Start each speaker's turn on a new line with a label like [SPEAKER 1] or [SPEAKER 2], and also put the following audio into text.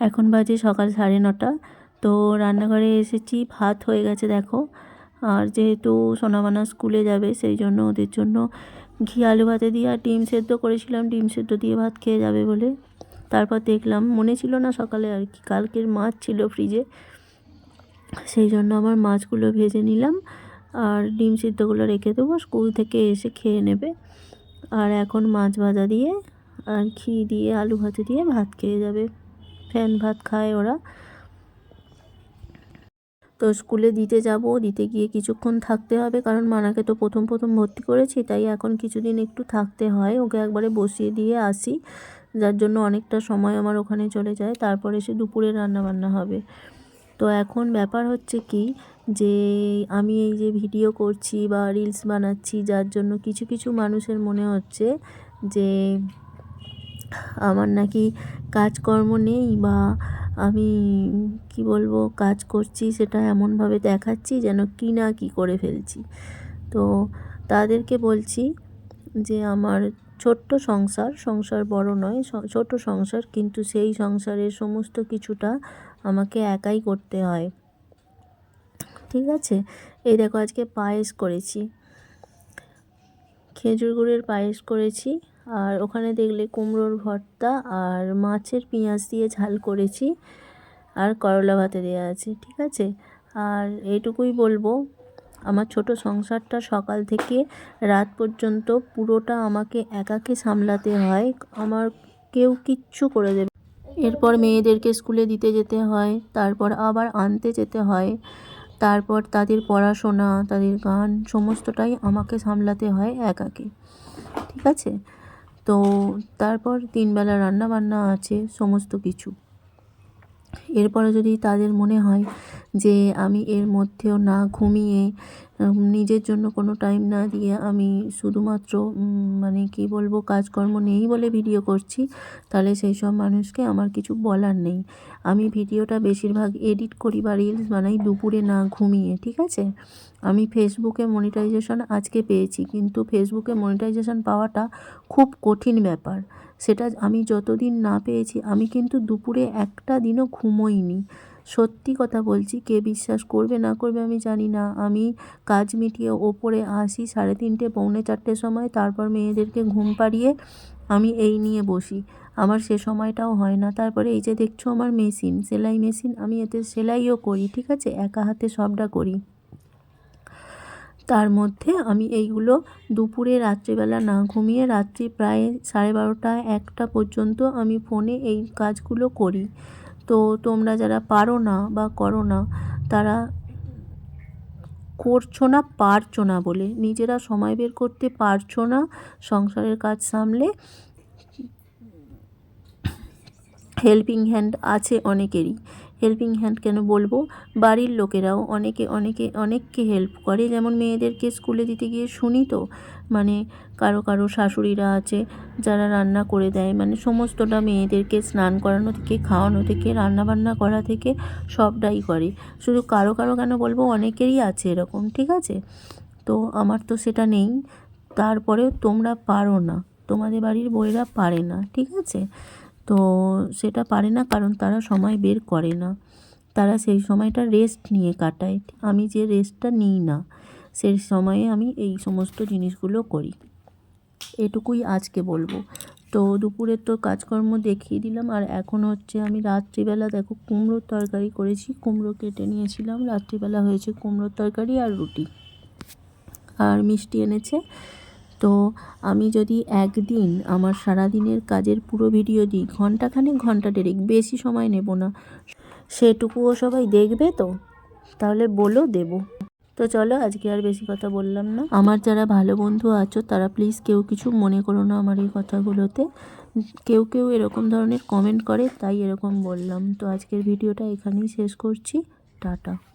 [SPEAKER 1] এখন বাজে সকাল সাড়ে নটা। তো রান্নাঘরে এসেছি, ভাত হয়ে গেছে দেখো। আর যেহেতু সোনামানা স্কুলে যাবে, সেই জন্য ওদের জন্য ঘি, আলু ভাতে দিয়ে আর ডিম সেদ্ধ করেছিলাম। ডিম সেদ্ধ দিয়ে ভাত খেয়ে যাবে বলে। তারপর দেখলাম, মনে ছিল না সকালে আর কি, কালকের মাছ ছিল ফ্রিজে সেই জন্য আমার মাছগুলো ভেজে নিলাম আর ডিম সিদ্ধগুলো রেখে দেবো, স্কুল থেকে এসে খেয়ে নেবে। আর এখন মাছ ভাজা দিয়ে আর ঘি দিয়ে, আলু ভাজা দিয়ে ভাত খেয়ে যাবে। ফ্যান ভাত খায় ওরা। তো স্কুলে দিতে যাব, দিতে গিয়ে কিছুক্ষণ থাকতে হবে, কারণ মানাকে তো প্রথম প্রথম ভর্তি করেছি, তাই এখন কিছুদিন একটু থাকতে হয়। ওকে একবারে বসিয়ে দিয়ে আসি, যার জন্য অনেকটা সময় আমার ওখানে চলে যায়। তারপরে সে দুপুরে রান্না বান্না হবে। তো এখন ব্যাপার হচ্ছে কি, যে আমি এই যে ভিডিও করছি বা রিলস বানাচ্ছি, যার জন্য কিছু কিছু মানুষের মনে হচ্ছে যে আমার নাকি কাজকর্ম নেই বা আমি, কি বলব, কাজ করছি সেটা এমনভাবে দেখাচ্ছি যেন কি না কি করে ফেলছি। তো তাদেরকে বলছি যে আমার ছোট্ট সংসার সংসার বড় নয় ছোট সংসার, কিন্তু সেই সংসারের সমস্ত কিছুটা আমাকে একাই করতে হয়। ঠিক আছে? এই দেখো, আজকে পায়েস করেছি। খেজুর গুড়ের পায়েস করেছি। আর ওখানে দেখলে কুমড়োর ভর্তা আর মাছের পেঁয়াজ দিয়ে ঝাল করেছি আর করলা ভাতে দেওয়া আছে, ঠিক আছে? আর এইটুকুই বলব, আমার ছোট সংসারটা সকাল থেকে রাত পর্যন্ত পুরোটা আমাকে একাকে সামলাতে হয়, আমার কেউ কিচ্ছু করে দেবে এরপর মেয়েদেরকে স্কুলে দিতে যেতে হয়, তারপর আবার আনতে যেতে হয়, তারপর তাদের পড়াশোনা, তাদের গান, সমস্তটাই আমাকে সামলাতে হয় একাকে, ঠিক আছে? তো তারপর তিনবেলা রান্না বান্না আছে সমস্ত কিছু। এরপরে যদি তাদের মনে হয় যে আমি এর মধ্যেও না ঘুমিয়ে নিজের জন্য কোনো টাইম না দিয়ে আমি শুধুমাত্র মানে কি বলব, কাজকর্ম নেই বলে ভিডিও করছি, তাহলে সেই সব মানুষকে আমার কিছু বলার নেই। আমি ভিডিওটা বেশিরভাগ এডিট করি বা রিলস বানাই দুপুরে না ঘুমিয়ে, ঠিক আছে? আমি ফেসবুকে মনিটাইজেশন আজকে পেয়েছি, কিন্তু ফেসবুকে মনিটাইজেশন পাওয়াটা খুব কঠিন ব্যাপার। সেটা আমি যতদিন না পেয়েছি, আমি কিন্তু দুপুরে একটা দিনও ঘুমোইনি। সত্যি কথা বলছি, কে বিশ্বাস করবে না করবে আমি জানি না। আমি কাজ মিটিয়ে ওপরে আসি সাড়ে তিনটে, পৌনে চারটের সময়, তারপর মেয়েদেরকে ঘুম পাড়িয়ে আমি এই নিয়ে বসি। আমার সে সময়টাও হয় না। তারপরে এই যে দেখছ আমার মেশিন, সেলাই মেশিন, আমি এতে সেলাইও করি, ঠিক আছে? একা হাতে সবটা করি। তার মধ্যে আমি এইগুলো দুপুরে, রাত্রিবেলা না ঘুমিয়ে রাত্রি প্রায় সাড়ে বারোটা, একটা পর্যন্ত আমি ফোনে এই কাজগুলো করি। তো তোমরা যারা পারো না বা করো না, তারা করছ না, পারছ না বলে। নিজেরা সময় বের করতে পারছ না, সংসারের কাজ সামলে হেল্পিং হ্যান্ড আছে অনেকেরই। হেল্পিং হ্যান্ড কেন বলব? বাড়ির লোকেরাও অনেকে অনেকে, অনেককে হেল্প করে। যেমন মেয়েদেরকে স্কুলে দিতে গিয়ে শুনি তো মানে কারও কারও শাশুড়িরা আছে, যারা রান্না করে দেয়। মানে সমস্তটা মেয়েদেরকে স্নান করানো থেকে, খাওয়ানো থেকে রান্না বান্না করা থেকে সবটাই করে। শুধু কারও কারও কেন বলব? অনেকেরই আছে এরকম, ঠিক আছে? তো আমার তো সেটা নেই। তারপরেও তোমরা পারো না। তোমাদের বাড়ির বইরা পারে না, ঠিক আছে? তো সেটা পারে না কারণ তারা সময় বের করে না। তারা সেই সময়টা রেস্ট নিয়ে কাটায়। আমি যে রেস্টটা নিই না, সেই সময়ে আমি এই সমস্ত জিনিসগুলো করি। এটুকুই আজকে বলব। তো দুপুরের তো কাজকর্ম দেখিয়ে দিলাম। আর এখন হচ্ছে আমি রাত্রিবেলা দেখো কুমড়োর তরকারি করেছি। কুমড়ো কেটে নিয়েছিলাম। রাত্রিবেলা হয়েছে কুমড়োর তরকারি আর রুটি। আর মিষ্টি এনেছে। তো আমি যদি একদিন আমার সারাদিনের কাজের পুরো ভিডিও দিই ঘন্টাখানেক ঘণ্টা ডেরেক বেশি সময় নেব না। সেটুকুও সবাই দেখবে তো? তাহলে বলো দেবো। তো চলো, আজকে আর বেশি কথা বললাম না। আমার যারা ভালো বন্ধু আছো, তারা প্লিজ কেউ কিছু মনে করো না আমার এই কথাগুলোতে। কেউ কেউ এরকম ধরনের কমেন্ট করে, তাই এরকম বললাম। তো আজকের ভিডিওটা এখানেই শেষ করছি। টাটা।